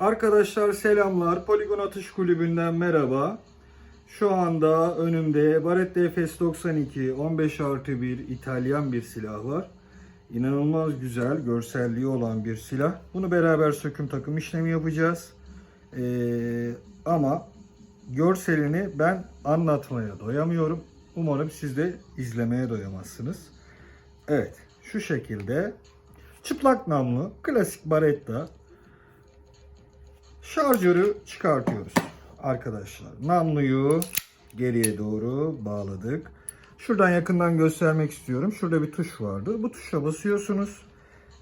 Arkadaşlar selamlar. Poligon Atış Kulübü'nden merhaba. Şu anda önümde Barretta Efes 92 15 artı 1 İtalyan bir silah var. İnanılmaz güzel, görselliği olan bir silah. Bunu beraber söküm takım işlemi yapacağız. Ee, ama görselini ben anlatmaya doyamıyorum. Umarım siz de izlemeye doyamazsınız. Evet, şu şekilde çıplak namlu klasik Barretta şarjörü çıkartıyoruz arkadaşlar. Namluyu geriye doğru bağladık. Şuradan yakından göstermek istiyorum. Şurada bir tuş vardır. Bu tuşa basıyorsunuz.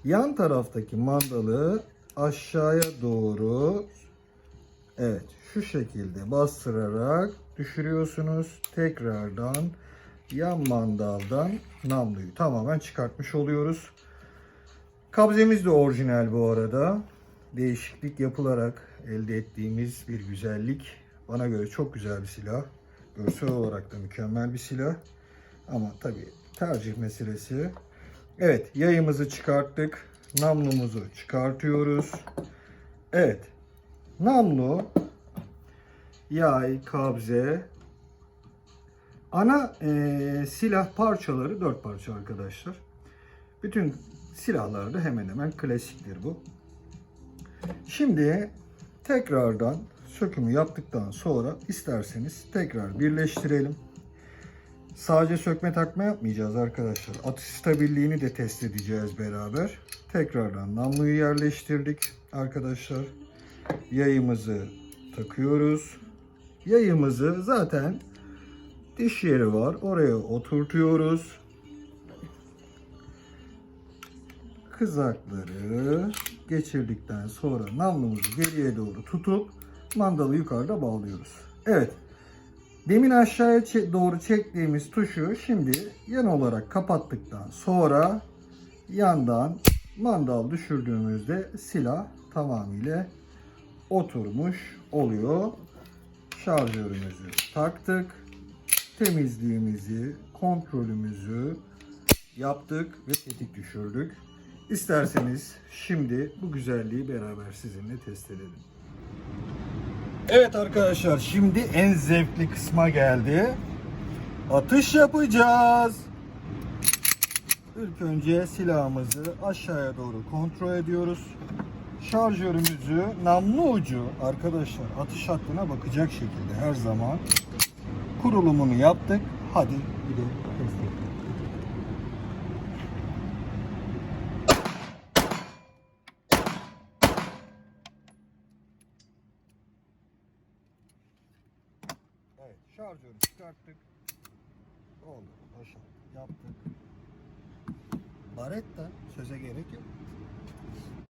Yan taraftaki mandalı aşağıya doğru evet şu şekilde bastırarak düşürüyorsunuz. Tekrardan yan mandaldan namluyu tamamen çıkartmış oluyoruz. Kabzemiz de orijinal bu arada. Değişiklik yapılarak elde ettiğimiz bir güzellik. Bana göre çok güzel bir silah. Görsel olarak da mükemmel bir silah. Ama tabii tercih meselesi. Evet yayımızı çıkarttık. Namlumuzu çıkartıyoruz. Evet. Namlu, yay, kabze, ana eee, silah parçaları dört parça arkadaşlar. Bütün silahlarda hemen hemen klasiktir bu. Şimdi tekrardan sökümü yaptıktan sonra isterseniz tekrar birleştirelim. Sadece sökme takma yapmayacağız arkadaşlar. Atış stabilliğini de test edeceğiz beraber. Tekrardan namluyu yerleştirdik arkadaşlar. Yayımızı takıyoruz. Yayımızı zaten diş yeri var. Oraya oturtuyoruz. Kızakları geçirdikten sonra namlumuzu geriye doğru tutup mandalı yukarıda bağlıyoruz. Evet. Demin aşağıya doğru çektiğimiz tuşu şimdi yan olarak kapattıktan sonra yandan mandal düşürdüğümüzde silah tamamıyla oturmuş oluyor. Şarjörümüzü taktık. Temizliğimizi, kontrolümüzü yaptık ve tetik düşürdük. İsterseniz şimdi bu güzelliği beraber sizinle test edelim. Evet arkadaşlar şimdi en zevkli kısma geldi. Atış yapacağız. İlk önce silahımızı aşağıya doğru kontrol ediyoruz. Şarjörümüzü namlu ucu arkadaşlar atış hattına bakacak şekilde her zaman kurulumunu yaptık. Hadi bir de test edelim. Evet, şarjörü çıkarttık. Oldu, başa yaptık. Baretta söze gerek yok.